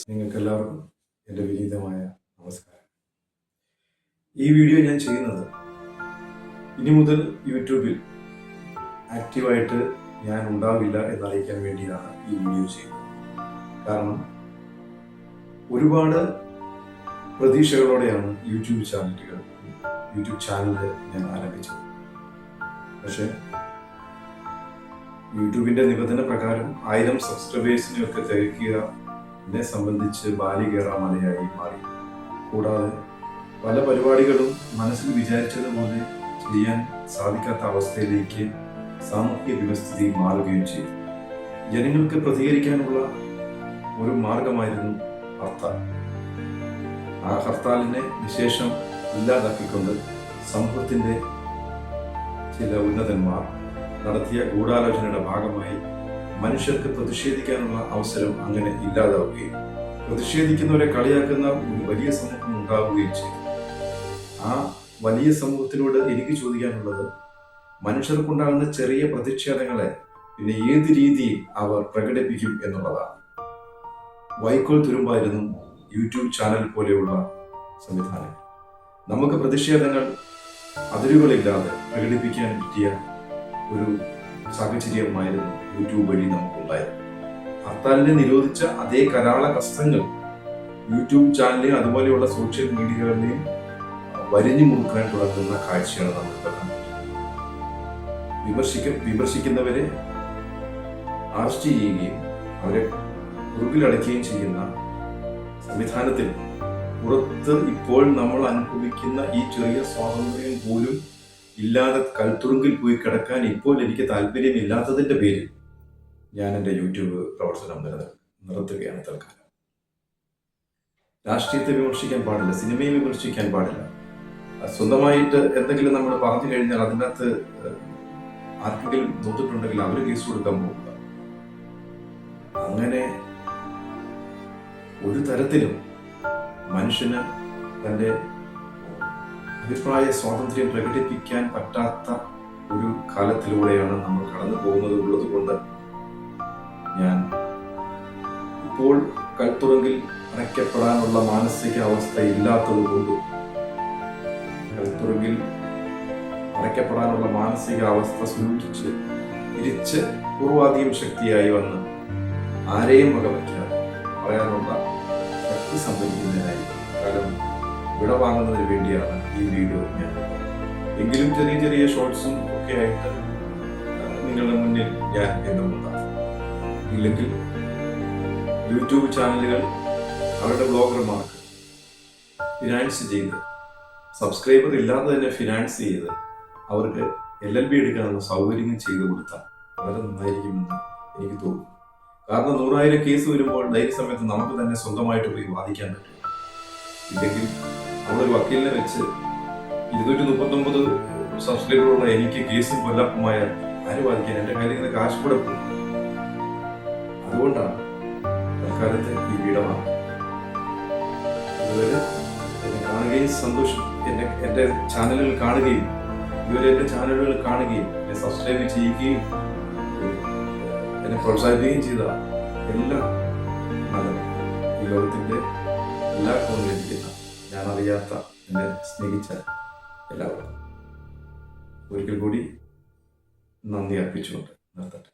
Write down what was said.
എന്റെ നിങ്ങൾക്ക് എല്ലാവർക്കും എന്റെ വിനീതമായ നമസ്കാരം. ഈ വീഡിയോ ഞാൻ ചെയ്യുന്നത് ഇനി മുതൽ യൂട്യൂബിൽ ആക്റ്റീവായിട്ട് ഞാൻ ഉണ്ടാവില്ല എന്നറിയിക്കാൻ വേണ്ടിയാണ് ഈ വീഡിയോ ചെയ്യുന്നത്. കാരണം ഒരുപാട് പ്രതീക്ഷകളോടെയാണ് യൂട്യൂബ് ചാനലുകൾ യൂട്യൂബ് ചാനൽ ഞാൻ ആരംഭിച്ചത്. പക്ഷേ യൂട്യൂബിന്റെ നിബന്ധന പ്രകാരം ആയിരം സബ്സ്ക്രൈബേഴ്സിനെയൊക്കെ തികയ്ക്കുക എന്നെ സംബന്ധിച്ച് ബാലികേറ മലയായി മാറി കൂടാതെ പല പരിപാടികളും മനസ്സിൽ വിചാരിച്ചതുപോലെ ചെയ്യാൻ സാധിക്കാത്ത അവസ്ഥയിലേക്ക് സാമൂഹ്യ വ്യവസ്ഥിതി മാറുകയും ചെയ്തു. ജനങ്ങൾക്ക് പ്രതികരിക്കാനുള്ള ഒരു മാർഗമായിരുന്നു ഹർത്താൽ. ആ ഹർത്താലിനെ വിശേഷം ഇല്ലാതാക്കിക്കൊണ്ട് സമൂഹത്തിന്റെ ചില ഉന്നതന്മാർ നടത്തിയ ഗൂഢാലോചനയുടെ ഭാഗമായി മനുഷ്യർക്ക് പ്രതിഷേധിക്കാനുള്ള അവസരം അങ്ങനെ ഇല്ലാതാവുകയും പ്രതിഷേധിക്കുന്നവരെ കളിയാക്കുന്ന ഒരു വലിയ സമൂഹം ഉണ്ടാവുകയും ചെയ്തു. ആ വലിയ സമൂഹത്തിനോട് എനിക്ക് ചോദിക്കാനുള്ളത് മനുഷ്യർക്കുണ്ടാകുന്ന ചെറിയ പ്രതിഷേധങ്ങളെ പിന്നെ ഏത് രീതിയിൽ അവർ പ്രകടിപ്പിക്കും എന്നുള്ളതാണ്. വൈക്കോൽ തുരുമ്പായിരുന്നു യൂട്യൂബ് ചാനൽ പോലെയുള്ള സംവിധാനം. നമുക്ക് പ്രതിഷേധങ്ങൾ അതിരുകളില്ലാതെ പ്രകടിപ്പിക്കാൻ പറ്റിയ ഒരു സാഹചര്യമായിരുന്നു യൂട്യൂബ് വഴി നമുക്കുണ്ടായത്. ഹർത്താലിനെ നിരോധിച്ച അതേ കരാള കഷ്ടങ്ങൾ യൂട്യൂബ് ചാനലിലെയും അതുപോലെയുള്ള സോഷ്യൽ മീഡിയകളിലെയും വരിഞ്ഞു മുറുക്കാൻ തുടങ്ങുന്ന കാഴ്ചയാണ് നമ്മളിപ്പോൾ വിമർശിക്ക വിമർശിക്കുന്നവരെ അറസ്റ്റ് ചെയ്യുകയും അവരെ കുറുകിലടയ്ക്കുകയും ചെയ്യുന്ന സംവിധാനത്തിൽ പുറത്ത് ഇപ്പോൾ നമ്മൾ അനുഭവിക്കുന്ന ഈ ചെറിയ സ്വാതന്ത്ര്യം പോലും ഇല്ലാതെ കൽത്തുറുങ്കിൽ പോയി കിടക്കാൻ ഇപ്പോൾ എനിക്ക് താല്പര്യമില്ലാത്തതിന്റെ പേരിൽ ഞാൻ എന്റെ യൂട്യൂബ് പ്രവർത്തനം നിർത്തുകയാണ് തൽക്കാലം. രാഷ്ട്രീയത്തെ വിമർശിക്കാൻ പാടില്ല സിനിമയെ വിമർശിക്കാൻ പാടില്ല. സ്വന്തമായിട്ട് എന്തെങ്കിലും നമ്മൾ പറഞ്ഞു കഴിഞ്ഞാൽ അതിനകത്ത് ആർക്കെങ്കിലും തോന്നിട്ടുണ്ടെങ്കിൽ അവർ കേസ് കൊടുക്കാൻ പോകുക അങ്ങനെ ഒരു തരത്തിലും മനുഷ്യന് തന്റെ അഭിപ്രായ സ്വാതന്ത്ര്യം പ്രകടിപ്പിക്കാൻ പറ്റാത്ത ഒരു കാലത്തിലൂടെയാണ് നമ്മൾ കടന്നു പോകുന്നത് ഉള്ളത് കൊണ്ട് ഞാൻ ഇപ്പോൾ കൽത്തുറങ്കിൽ അടയ്ക്കപ്പെടാനുള്ള മാനസിക അവസ്ഥ ഇല്ലാത്തത് കൊണ്ട് കൽത്തുറങ്കിൽ അടയ്ക്കപ്പെടാനുള്ള മാനസിക അവസ്ഥ സൂക്ഷിച്ച് തിരിച്ച് പൂർവാധികം ശക്തിയായി വന്ന് ആരെയും വകവയ്ക്കാതെ പറയാനുള്ള ശക്തി സംഭരിക്കുന്നതിനായി വിട വാങ്ങുന്നതിന് വേണ്ടിയാണ് ഈ വീഡിയോ ഞാൻ എങ്കിലും ചെറിയ ചെറിയ ഷോർട്സും ഒക്കെ ആയിട്ട് നിങ്ങളുടെ മുന്നിൽ ഞാൻ എന്നുണ്ടാകും ഇല്ലെങ്കിൽ യൂട്യൂബ് ചാനലുകൾ അവരുടെ ബ്ലോഗർമാർക്ക് ഫിനാൻസ് ചെയ്ത് സബ്സ്ക്രൈബർ ഇല്ലാതെ തന്നെ ഫിനാൻസ് ചെയ്ത് അവർക്ക് എൽ എൽ ബി എടുക്കാനുള്ള സൗകര്യങ്ങൾ ചെയ്തു കൊടുത്താൽ വളരെ നന്നായിരിക്കുമെന്ന് എനിക്ക് തോന്നുന്നു. കാരണം നൂറായിരം കേസ് വരുമ്പോൾ ധൈര്യ സമയത്ത് നമുക്ക് തന്നെ സ്വന്തമായിട്ട് പോയി വാദിക്കാൻ പറ്റും. ഇല്ലെങ്കിൽ നമ്മളൊരു വക്കീലിനെ വെച്ച് ഇരുന്നൂറ്റി മുപ്പത്തൊമ്പത് സബ്സ്ക്രൈബറുള്ള എനിക്ക് കേസും കൊല്ലപ്പുമായാൽ ആര് വാദിക്കാൻ? എന്റെ കാര്യങ്ങൾ കാശ് കൂടെ പോകും അതുകൊണ്ടാണ് തൽക്കാലത്ത് ഈ വീടമാണ് ഇതുവരെ എന്നെ കാണുകയും സന്തോഷം എന്റെ ചാനലുകൾ കാണുകയും ഇതുവരെ എന്റെ ചാനലുകൾ കാണുകയും എന്നെ സബ്സ്ക്രൈബ് ചെയ്യുകയും എന്നെ പ്രോത്സാഹിപ്പിക്കുകയും ചെയ്ത എല്ലാം നല്ല ഈ ലോകത്തിന്റെ എല്ലാ കോണിലിരിക്കുന്ന ഞാൻ അറിയാത്ത എന്നെ സ്നേഹിച്ച എല്ലാവർക്കും ഒരിക്കൽ കൂടി നന്ദി അർപ്പിച്ചുകൊണ്ട് നിർത്തട്ടെ.